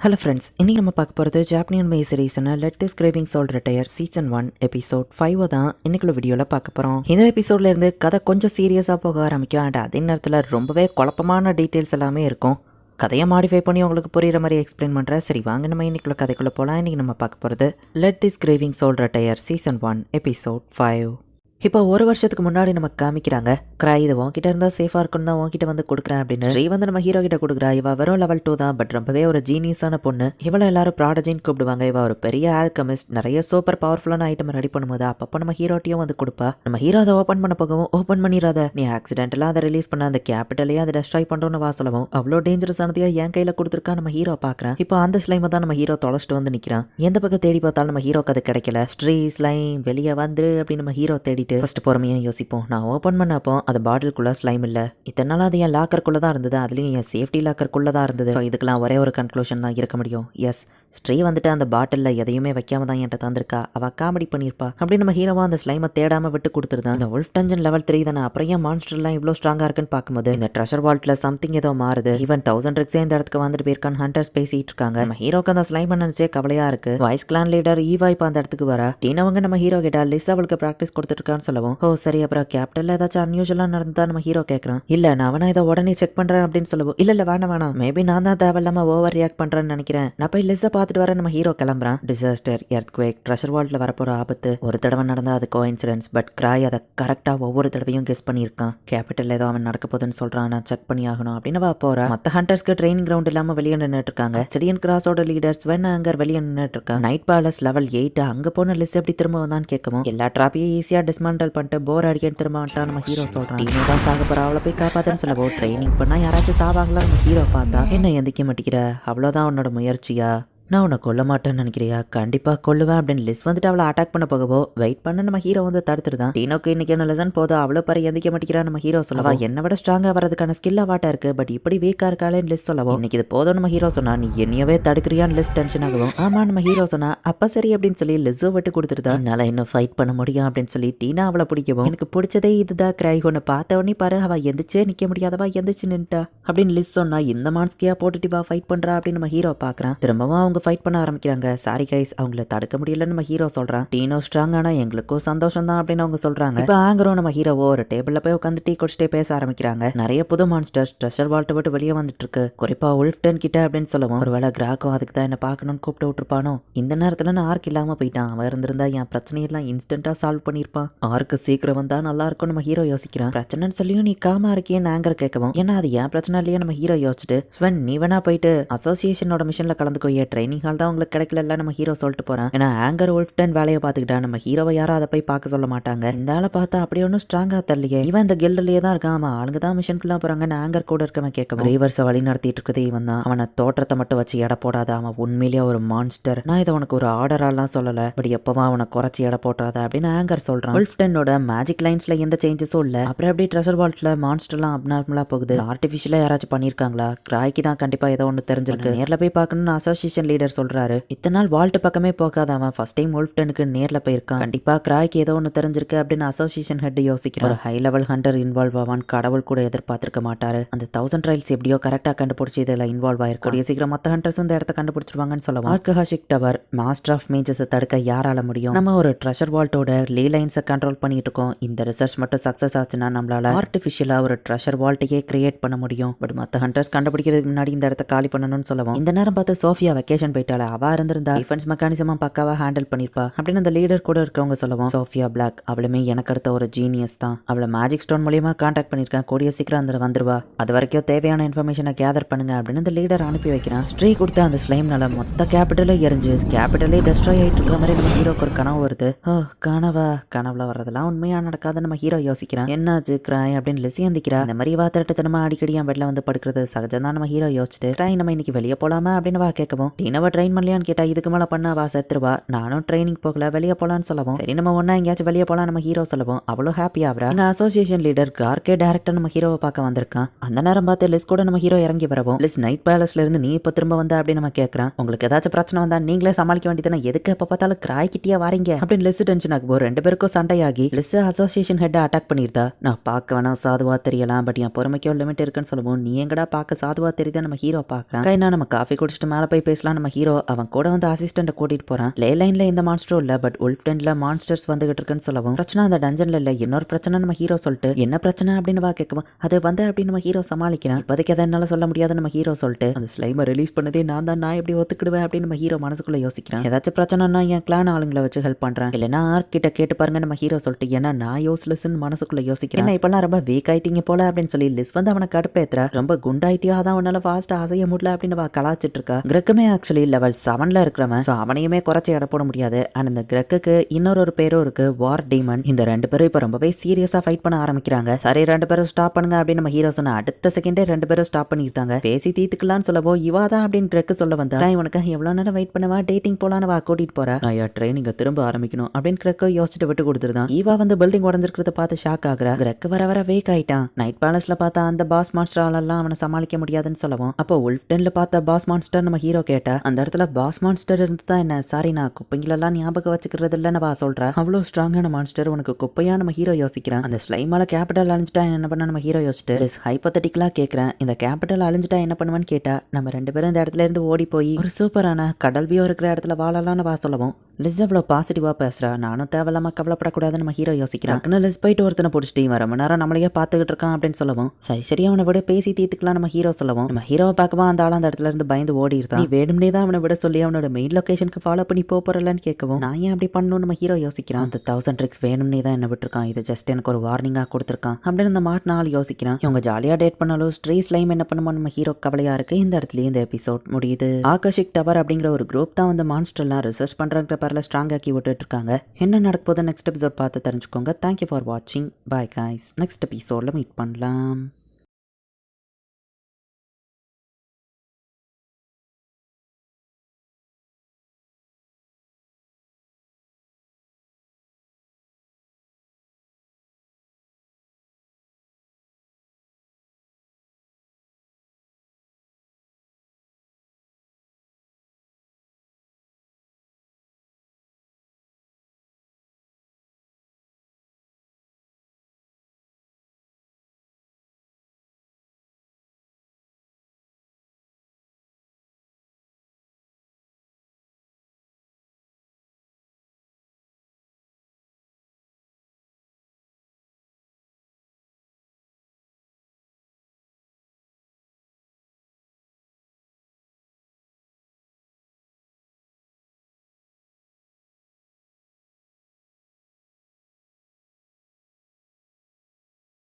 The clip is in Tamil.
ஹலோ ஃப்ரெண்ட்ஸ் இன்னைக்கு நம்ம பார்க்க போகிறது ஜாப்பனியன் மே சீரீஸ்னு let this grieving soul retire season one episode five தான் இன்னைக்குள்ள வீடியோவில் பார்க்க போகிறோம் இந்த எபிசோட்லேருந்து கதை கொஞ்சம் சீரியஸாக போக ஆரம்பிக்கும். அண்ட் அதே நேரத்தில் ரொம்பவே குழப்பமான டீட்டெயில்ஸ் எல்லாமே இருக்கும். கதையை மாடிஃபை பண்ணி உங்களுக்கு புரியுற மாதிரி எக்ஸ்பிளைன் பண்ணுறேன் சரி வாங்க நம்ம இன்னைக்குள்ள கதைக்குள்ளே போகலாம் இன்றைக்கி நம்ம பார்க்க போகிறது let this grieving soul retire season one episode five இப்போ ஒரு வருஷத்துக்கு முன்னாடி நம்ம காமிக்கிறாங்க. கிரா இது உன்கிட்ட இருந்தால் சேஃபாக இருக்குன்னு தான் உன்கிட்ட வந்து கொடுக்குறேன் அப்படின்னு. ஸ்ரீ வந்து நம்ம ஹீரோ கிட்ட கொடுக்குறா. இவ வெறும் லெவல் டூ தான் பட் ரொம்பவே ஒரு ஜீனியஸான பொண்ணு. இவளை எல்லாரும் ப்ராடஜின்னு கூப்பிடுவாங்க. இவ ஒரு பெரிய ஆல்கமிஸ்ட் நிறைய சூப்பர் பவர்ஃபுல்லான ஐட்டம் ரெடி பண்ணும்போது அப்பப்போ நம்ம ஹீரோட்டையும் வந்து கொடுப்பா. நம்ம ஹீரோ அதை ஓப்பன் பண்ண போகவும் ஓப்பன் பண்ணிடாத நீ ஆக்சிடென்டலாக அதை ரிலீஸ் பண்ண அந்த கேபிட்டலையே அதை டெஸ்ட்ராய் பண்ணுறோன்னு வா சொல்லவும் அவ்வளோ டேஞ்சரஸானதையா என் கையில் கொடுத்துருக்கா நம்ம ஹீரோ பார்க்குறேன். இப்போ அந்த ஸ்லைமை தான் நம்ம ஹீரோ தொலைச்சிட்டு வந்து நிற்கிறான் எந்த பக்கம் தேடி பார்த்தாலும் நம்ம ஹீரோக்கு அது கிடைக்கல. ஸ்ட்ரீ ஸ்லைம் வெளியே வந்துரு அப்படின்னு நம்ம ஹீரோ தேடி தேடிட்டு ஃபர்ஸ்ட் பொறுமையாக யோசிப்போம். நான் ஓப்பன் பண்ணப்போ அது பாட்டிலுக்குள்ள ஸ்லைம் இல்லை. இத்தனை நாள் அது என் லாக்கருக்குள்ள தான் இருந்தது. அதுலேயும் என் சேஃப்டி லாக்கருக்குள்ள தான் இருந்தது. ஸோ இதுக்கெல்லாம் ஒரே ஒரு கன்க்ளூஷன் தான் இருக்க முடியும். எஸ் ஸ்ட்ரீ வந்துட்டு அந்த பாட்டிலில் எதையுமே வைக்காம தான் என்கிட்ட தந்திருக்கா? அவள் காமெடி பண்ணியிருப்பா அப்படி நம்ம ஹீரோவா அந்த ஸ்லைமை தேடாம விட்டு கொடுத்துருந்தான் இந்த உல்ஃப் டஞ்சன் லெவல் த்ரீ தானே? அப்புறம் ஏன் மான்ஸ்டர்லாம் இவ்வளோ ஸ்ட்ராங்காக இருக்குன்னு பார்க்கும்போது இந்த ட்ரெஷர் வால்ட்டில் சம்திங் ஏதோ மாறுது. ஈவன் தௌசண்ட் ரிக்ஸே இந்த இடத்துக்கு வந்துட்டு போயிருக்கான்னு ஹண்டர்ஸ் பேசிட்டு இருக்காங்க. நம்ம ஹீரோக்கு அந்த ஸ்லைம் நினைச்சே கவலையா இருக்கு. வாய்ஸ் கிளான் லீடர் ஈவா இப்போ அந்த இடத்துக்கு வர. டீனவங்க நம்ம ஹீரோ கிட்ட லிஸ் அவளுக்கு ப்ராக்டிஸ் கொடுத்துருக்கான்னு சொல்லவும் ஓ சரி அப்புறம் கேப்டன்ல ஏதாச்சும் அன்யூஷுவலாக நடந்தா நம்ம ஹீரோ கேட்குறான் இல்ல நான் அவனா இதை உடனே செக் பண்றேன் அப்படின்னு சொல்லவும் இல்ல இல்ல வேணாம் வேணாம். மேபி நான் தான் தேவையில்லாம ஓவர் ரியாக்ட் பண்றேன்னு நினைக்கிறேன். நான் போய் லிஸ்ஸை பார்த்துட்டு வரேன் நம்ம ஹீரோ கிளம்புறான். டிசாஸ்டர் எர்த் குவேக் ட்ரெஷர் வால்ட்ல வரப்போற ஆபத்து ஒரு தடவை நடந்தா அது கோ இன்சிடென்ட்ஸ் பட் கிராய் அதை கரெக்டா ஒவ்வொரு தடவையும் கெஸ் பண்ணியிருக்கான். கேபிட்டல் ஏதோ அவன் நடக்க போதுன்னு சொல்றான் நான் செக் பண்ணி ஆகணும் அப்படின்னு வா போறா. மத்த ஹண்டர்ஸ்க்கு ட்ரெயினிங் கிரவுண்ட் இல்லாம வெளியே நின்றுட்டு இருக்காங்க. சிடியன் கிராஸோட லீடர்ஸ் வென் அங்கர் வெளியே நின்றுட்டு இருக்காங்க. நைட் பேலஸ் லெவல் எயிட் அங்க போன லிஸ்ட் எப்படி திரும்ப வந்தான்னு கேட்கவும் எல்லா டிராப்பையும் ஈஸியா டிஸ்மாண்டல் பண்ணிட்டு போர் அடிக்கன்னு திரும்ப வந்துட்டான் நம்ம ஹீரோ சொல்றான். டீனோ தான் சாக போறா அவளை போய் காப்பாத்துன்னு சொல்லவோ ட்ரைனிங் பண்ணா யாராச்சும் சாவாங்களா? நம்ம ஹீரோ பார்த்தா என்ன எந்திக்க மாட்டேங்கிற? அவ்வளோதான் உன்னோட முயற்சியா? நான் உன்னை கொல்ல மாட்டேன்னு நினைக்கிறியா? கண்டிப்பா கொல்லுவேன் அப்படின்னு லிஸ்ட் வந்துட்டு அவளை அட்டாக் பண்ண போகவோ வெயிட் பண்ண நம்ம ஹீரோ வந்து தடுத்துருதான் டீனோக்கு இன்னைக்கு என்ன லெசன் போதும் அவ்வளோ பாரு எந்திக்க மாட்டேங்கிறா நம்ம ஹீரோ சொல்லவா? என்னை விட ஸ்ட்ராங்கா வரதுக்கான ஸ்கில் அவாட்டா இருக்கு. பட் இப்படி வீக்கா இருக்காளேன்னு லிஸ்ட் சொல்லவும் இன்னைக்கு இது போதும் நம்ம ஹீரோ சொன்னா நீ என்னையவே தடுக்கிறியான்னு லிஸ்ட் டென்ஷன் ஆகும் ஆமா நம்ம ஹீரோ சொன்னா அப்ப சரி அப்படின்னு சொல்லி லிஸ்ஸோ விட்டு கொடுத்துருதா என்னால இன்னும் ஃபைட் பண்ண முடியும் அப்படின்னு சொல்லி டீனா அவளை பிடிக்கவும் எனக்கு பிடிச்சதே இதுதான் கிரை உன்னை பார்த்த உடனே பாரு அவ எந்திரிச்சே நிக்க முடியாதவா? எந்திரிச்சு நின்ட்டா? அப்படின்னு லிஸ்ட் சொன்னா இந்த மான்ஸ்கியா போட்டுட்டு வா ஃபைட் பண்றா அப்படின்னு நம்ம ஹீரோ பாக்குறான் திரும்பவும் அவங்க ஃபைட் பண்ண ஆரம்பிக்கிறாங்க. சாரி கைஸ் அவங்கள தடுக்க முடியலன்னு நம்ம ஹீரோ சொல்றான். டீனோ ஸ்ட்ராங் ஆனா எங்களுக்கும் சந்தோஷம் தான் அப்படின்னு அவங்க சொல்றாங்க. இப்போ ஆங்கரும் நம்ம ஹீரோவோ ஒரு டேபிள்ல போய் உட்காந்து டீ குடிச்சிட்டே பேச ஆரம்பிக்கிறாங்க. நிறைய புது மான்ஸ்டர்ஸ் ட்ரெஷர் வால்ட்டை விட்டு வெளியே வந்துட்டு இருக்கு குறிப்பா உல்ஃப்டன் கிட்ட அப்படின்னு சொல்லுவோம் ஒருவேளை கிராக்கும் அதுக்கு தான் என்ன பார்க்கணும்னு கூப்பிட்டு விட்டுருப்பானோ? இந்த நேரத்துல நான் ஆர்க் இல்லாம போயிட்டான். அவன் இருந்திருந்தா என் பிரச்சனையெல்லாம் இன்ஸ்டன்டா சால்வ் பண்ணியிருப்பான். ஆர்க்கு சீக்கிரம் வந்தா நல்லா இருக்கும் நம்ம ஹீரோ யோசிக்கிறான். பிரச்சனைன்னு சொல்லியும் நீ காமா இருக்கேன்னு ஆங்கர் கேட்கவும் ஏன்னா அது என் பிரச்சனை இல்லையா நம்ம ஹீரோ யோசிச்சுட்டு ஸ்வென் நீ வேணா போயிட்டு அசோசியேஷனோட மிஷன்ல கலந்துக்கோ ட்ரெயின் ட்ரைனிங் ஹால் தான் உங்களுக்கு கிடைக்கல நம்ம ஹீரோ சொல்லிட்டு போறான். ஏன்னா ஆங்கர் உல்ஃப்டன் வேலையை பார்த்துக்கிட்டா நம்ம ஹீரோவை யாரும் அதை போய் பார்க்க சொல்ல மாட்டாங்க. இந்த ஆளை பார்த்தா அப்படி ஒன்றும் ஸ்ட்ராங்கா தெரியலையே. இவன் இந்த கில்ட்லயே தான் இருக்கான். அவன் ஆளுங்க தான் மிஷனுக்குலாம் போறாங்கன்னு ஆங்கர் கூட இருக்கவன் கேட்கவும் ரீவர்ஸை வழி நடத்திட்டு இருக்கிறதே இவன் தான். அவனை தோற்றத்தை மட்டும் வச்சு எடை போடாத. அவன் உண்மையிலேயே ஒரு மான்ஸ்டர் நான் இதை உனக்கு ஒரு ஆர்டராலாம் சொல்லல. பட் எப்பவும் அவனை குறைச்சி எடை போட்டாத அப்படின்னு ஆங்கர் சொல்றான். உல்ஃப்டனோட மேஜிக் லைன்ஸ்ல எந்த சேஞ்சஸும் இல்ல. அப்புறம் எப்படி ட்ரெஷர் வால்ட்ல மான்ஸ்டர்லாம் அப்நார்மலா போகுது? ஆர்டிஃபிஷியலா யாராச்சும் பண்ணியிருக்காங்களா? கிராய்க்கு தான் கண்டிப்பா ஏதோ ஒன்று தெரிஞ்சிருக்கு. நேர்ல போய் பார்க்கணும்னு அசோசியேஷன் லீடர் சொல்றாரு. இத்தனை நாள் வால்ட் பக்கமே போகாத அவன் ஃபர்ஸ்ட் டைம் உல்ஃப்டனுக்கு நேர்ல போயிருக்கான். கண்டிப்பா கிராய்க்கு ஏதோ ஒன்று தெரிஞ்சிருக்கு அப்படின்னு அசோசியேஷன் ஹெட் யோசிக்கிறார் ஒரு ஹை லெவல் ஹண்டர் இன்வால்வ் ஆவான். கடவுள் கூட எதிர்பார்த்திருக்க மாட்டாரு. அந்த தௌசண்ட் ட்ரைல்ஸ் எப்படியோ கரெக்டா கண்டுபிடிச்சி இதுல இன்வால்வ் ஆயிருக்கும். கூடிய சீக்கிரம் மத்த ஹண்டர்ஸ் இந்த இடத்த கண்டுபிடிச்சிருவாங்கன்னு சொல்லலாம் ஆர்கஹாஷிக் டவர் மாஸ்டர் ஆஃப் மேஜஸை தடுக்க யாரால முடியும்? நம்ம ஒரு ட்ரெஷர் வால்ட்டோட லீ லைன்ஸை கண்ட்ரோல் பண்ணிட்டு இருக்கோம். இந்த ரிசர்ச் மட்டும் சக்சஸ் ஆச்சுன்னா நம்மளால ஆர்டிஃபிஷியலா ஒரு ட்ரெஷர் வால்ட்டையே கிரியேட் பண்ண முடியும். பட் மத்த ஹண்டர்ஸ் கண்டுபிடிக்கிறதுக்கு முன்னாடி இந்த இடத்த காலி பண்ணணும்னு சொல்லுவோம். இந்த நேரம் பார்த்து சோஃபியா வெக்கேஷன் போயிட்டால அவ இருந்திருந்தா. டிஃபென்ஸ் மெக்கானிசமா பக்காவா ஹேண்டில் பண்ணிருப்பா. அப்படின்னு அந்த லீடர் கூட இருக்கவங்க சொல்லவும் சோஃபியா பிளாக் அவளுமே எனக்கு அடுத்த ஒரு ஜீனியஸ் தான். அவளை மேஜிக் ஸ்டோன் மூலியமா கான்டாக்ட் பண்ணிருக்கேன். கூடிய சீக்கிரம் அந்த வந்துருவா. அது வரைக்கும் தேவையான இன்ஃபர்மேஷனை கேதர் பண்ணுங்க. அப்படின்னு அந்த லீடர் அனுப்பி வைக்கிறான். ஸ்ட்ரீ கொடுத்த அந்த ஸ்லைம்னால மொத்த கேபிட்டலே எரிஞ்சு கேபிட்டலே டெஸ்ட்ராய் ஆயிட்டு இருக்கிற மாதிரி நம்ம ஹீரோக்கு ஒரு கனவு வருது. ஓ கனவா? கனவுல வர்றதெல்லாம் உண்மையா நடக்காத நம்ம ஹீரோ யோசிக்கிறான். என்ன கிராய் அப்படின்னு லிசி அந்திக்கிறா இந்த மாதிரி வாத்திரட்டத்தனமா அடிக்கடி என் பெட்ல வந்து படுக்கிறது சகஜம் தான் நம்ம ஹீரோ யோசிச்சுட்டு. கிராய் நம்ம இன்னைக்கு வெளியே போலாமா? அப்படின்னு வா கேட்கவும் என்னவா ட்ரெயின் பண்ணலையான்னு கேட்டா இதுக்கு மேல பண்ணா வா செத்துருவா. நானும் ட்ரைனிங் போகல வெளியே போலான்னு சொல்லவும். சரி நம்ம ஒன்னா எங்கேயாச்சும் வெளியே போலாம் நம்ம ஹீரோ சொல்லவும். அவ்வளோ ஹாப்பி ஆகுறா எங்க அசோசியேஷன் லீடர் கார்கே டேரக்டர் நம்ம ஹீரோவை பார்க்க வந்திருக்கான். அந்த நேரம் பார்த்து லிஸ் கூட நம்ம ஹீரோ இறங்கி வரவும். லிஸ் நைட் பேலஸ்ல இருந்து நீ இப்போ திரும்ப வந்த அப்படின்னு நம்ம கேட்கறான் உங்களுக்கு ஏதாச்சும் பிரச்சனை வந்தா நீங்களே சமாளிக்க வேண்டியதுனா எதுக்கு எப்ப பார்த்தாலும் கிராய்கிட்டியா வாரீங்க? அப்படின்னு லிஸ் டென்ஷன் ஆகும். ரெண்டு பேருக்கும் சண்டையாகி லிஸ் அசோசியேஷன் ஹெட் அட்டாக் பண்ணியிருந்தா நான் பார்க்க வேணா சாதுவா தெரியலாம் பட் என் பொறுமைக்கோ லிமிட் இருக்குன்னு சொல்லுவோம் நீ எங்கடா பார்க்க சாதுவா தெரியுதா நம்ம ஹீரோ பார்க்கறான். கைனா நம்ம காஃபி குடிச்சிட்டு மேலே போய் பேசலாம் நம்ம ஹீரோ அவன் கூட வந்து அசிஸ்டண்ட்டை கூட்டிட்டு போறான். லே லைன்ல இந்த மான்ஸ்டரும் இல்ல பட் உல்ஃப்டன்ல மான்ஸ்டர்ஸ் வந்துகிட்டு இருக்குன்னு சொல்லவும் பிரச்சனை அந்த டஞ்சன்ல இல்ல. இன்னொரு பிரச்சனை நம்ம ஹீரோ சொல்லிட்டு என்ன பிரச்சனை அப்படின்னு வா கேட்கவும் அது வந்து அப்படின்னு நம்ம ஹீரோ சமாளிக்கிறான். இப்போதைக்கு அதை என்னால சொல்ல முடியாது நம்ம ஹீரோ சொல்லிட்டு அந்த ஸ்லைமை ரிலீஸ் பண்ணதே நான் தான் நான் எப்படி ஒத்துக்கிடுவேன் அப்படின்னு நம்ம ஹீரோ மனசுக்குள்ள யோசிக்கிறான். ஏதாச்சும் பிரச்சனைனா என் கிளான் ஆளுங்களை வச்சு ஹெல்ப் பண்றேன். இல்லைன்னா ஆர்கிட்ட கேட்டு பாருங்க நம்ம ஹீரோ சொல்லிட்டு ஏன்னா நான் யோஸ்லெஸ்ன்னு மனசுக்குள்ள யோசிக்கிறேன். என்ன இப்பெல்லாம் ரொம்ப வீக் ஆயிட்டீங்க போல அப்படின்னு சொல்லி லிஸ் வந்து அவனை கடுப்பேத்துற. ரொம்ப குண்டாயிட்டியா அதான் உன்னால ஃபாஸ்ட் அசைய முடியல அப்படின்னு கலாச்சிட்டு இருக்கா. கிரெக்குமே ஆக்சுவலி லெவல் செவன்ல இருக்கிறவன் ஸோ அவனையுமே குறைச்சி எடை போட முடியாது. அண்ட் இந்த கிரெக்குக்கு இன்னொரு ஒரு பேரும் இருக்கு வார் டீமன் இந்த ரெண்டு பேரும் இப்போ ரொம்பவே சீரியஸா ஃபைட் பண்ண ஆரம்பிக்கிறாங்க. சரி ரெண்டு பேரும் ஸ்டாப் பண்ணுங்க அப்படின்னு நம்ம ஹீரோ சொன்ன அடுத்த செகண்டே ரெண்டு பேரும் ஸ்டாப் பண்ணியிருந்தாங்க பேசி தீத்துக்கலாம்னு சொல்லவோ இவா தான் அப்படின்னு கிரெக்கு சொல்ல வந்தா நான் இவனுக்கு எவ்வளவு நேரம் வெயிட் பண்ணுவா? டேட்டிங் போலான்னு வா கூட்டிட்டு போறேன் நான் என் ட்ரைனிங்க திரும்ப ஆரம்பிக்கணும் அப்படின்னு கிரெக்கோ யோசிச்சுட்டு விட்டு கொடுத்துருதான். இவா வந்து பில்டிங் உடஞ்சிருக்கிறத பார்த்து ஷாக் ஆகுறா. கிரெக் வர வர வேக் ஆயிட்டான். நைட் பேலஸ்ல பார்த்தா அந்த பாஸ் மான்ஸ்டராலெல்லாம் அவனை சமாளிக்க முடியாதுன்னு சொல்லவும் அப்போ உல்டன்ல பார்த்த பாஸ் மாஸ்டர் நம்ம ஹீரோ கேட்டா அந்த இடத்துல பாஸ் மான்ஸ்டர் இருந்து தான் என்ன? சாரி நான் குப்பைங்களெல்லாம் ஞாபகம் வச்சுக்கிறது இல்லைன்னு வா சொல்றா. அவ்வளோ ஸ்ட்ராங்கான மான்ஸ்டர் உனக்கு குப்பையா? நம்ம ஹீரோ யோசிக்கிறான். அந்த ஸ்லைமால கேபிட்டல் அழிஞ்சிட்டா என்ன பண்ண நம்ம ஹீரோ யோசிச்சுட்டு? ஹைப்பத்தட்டிக்கலா கேட்கறேன் இந்த கேபிட்டல் அழிஞ்சிட்டா என்ன பண்ணுவேன்னு கேட்டா நம்ம ரெண்டு பேரும் இந்த இடத்துல இருந்து ஓடி போய் ஒரு சூப்பரான கடல் வியூ இருக்கிற இடத்துல வாழலாம்னு வா சொல்லவும். லிஸ் அவ்வளோ பாசிட்டிவா பேசுறா. நானும் தேவையில்லாம கவலைப்படக்கூடாதுன்னு நம்ம ஹீரோ யோசிக்கிறான். டக்குனு லிஸ் போயிட்டு ஒருத்தனை பிடிச்சிட்டு இவன் ரொம்ப நேரம் நம்மளையே பார்த்துக்கிட்டு இருக்கான் அப்படின்னு சொல்லவும். சரி சரி அவனை விட. பேசி தீர்த்துக்கலாம் நம்ம ஹீரோ சொல்லவும். நம்ம ஹீரோவை பார்க்கவா? அந்த ஆள் அந்த இடத்துல இருந்து பயந்து ஓடி இருந்தான் நீ வேணும்னே தான் அவனை விட சொல்லி அவனோட மெயின் லொகேஷனுக்கு ஃபாலோ பண்ணி போக போறலன்னு கேட்கவும் நான் ஏன் அப்படி பண்ணணும் நம்ம ஹீரோ யோசிக்கிறான். அந்த தௌசண்ட் ட்ரிக்ஸ் வேணும்னே தான் என்ன விட்டுருக்கான். இது ஜஸ்ட் எனக்கு ஒரு வார்னிங்கா கொடுத்துருக்கான். அப்படின்னு இந்த மாட்டின ஆள் யோசிக்கிறான். இவங்க ஜாலியா டேட் பண்ணாலும் ஸ்ட்ரீஸ் லைம் என்ன பண்ணுமோ நம்ம ஹீரோ கவலையா இருக்கு. இந்த இடத்துலயும் இந்த எபிசோட் முடியுது. ஆகாஷிக் டவர் அப்படிங்கிற ஒரு குரூப் தான் வந்து மான்ஸ்டர்லாம் ரிசர்ச் பண்றங்கிற பேர்ல ஸ்ட்ராங் ஆக்கி விட்டுட்டு இருக்காங்க. என்ன நடக்க போதும் நெக்ஸ்ட் எபிசோட் பார்த்து தெரிஞ்சுக்கோங்க. தேங்க்யூ ஃபார் வாட்சிங் பாய் காய்ஸ் நெக்ஸ்ட் எபிசோட்ல மீட் பண்ணலாம்.